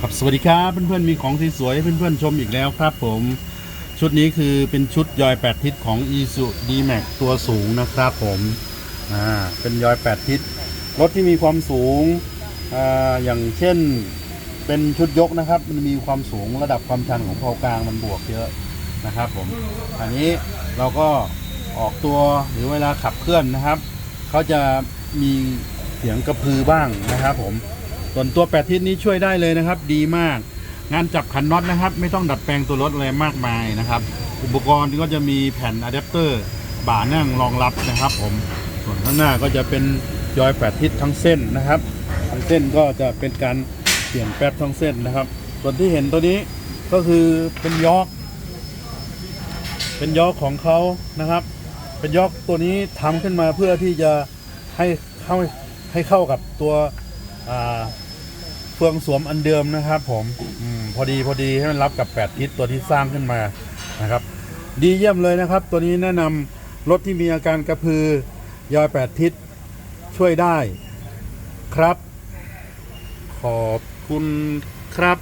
นะครับสวัสดีครับเพื่อนๆมีของสวยๆให้เพื่อนๆชมอีกแล้วครับผมชุดนี้คือเป็นชุดยอย 8 ทิศของ i s u d m a x ตัวสูงนะครับผมอ่าเป็นยอย 8 ทิศรถที่มีความสูงอ่าอย่างเช่นเป็นชุดยกนะครับ มันมีความสูงระดับความชันของเพากลางมันบวกเยอะนะครับผมอันนี้เราก็ออกตัวหรือเวลาขับเคลื่อนนะครับเขาจะมีเสียงกระพือบ้างนะครับผม ส่วนตัวแปดทิศนี้ช่วยได้เลยนะครับ ดีมาก งานจับขันน็อตนะครับ ไม่ต้องดัดแปลงตัวรถอะไรมากมายนะครับ อุปกรณ์ก็จะมีแผ่นอะแดปเตอร์บ่านั่งรองรับนะครับผมส่วนข้างหน้าก็จะเป็นยอยแปดทิศทั้งเส้นนะครับทั้งเส้นก็จะเป็นการเปลี่ยนแป๊บทั้งเส้นนะครับ ส่วนที่เห็นตัวนี้ก็คือเป็นยอกเป็นยอกของเขานะครับ เป็นยอกตัวนี้ทำขึ้นมาเพื่อที่จะให้เข้าให้เข้ากับตัว เฟืองสวมอันเดิมนะครับผมอมพอดีพอดีให้มันรับกับ8ทิศตัวที่สร้างขึ้นมานะครับ ดีเยี่ยมเลยนะครับ ตัวนี้แนะนำรถที่มีอาการกระพือยอย8ทิศช่วยได้ ครับ ขอบคุณครับ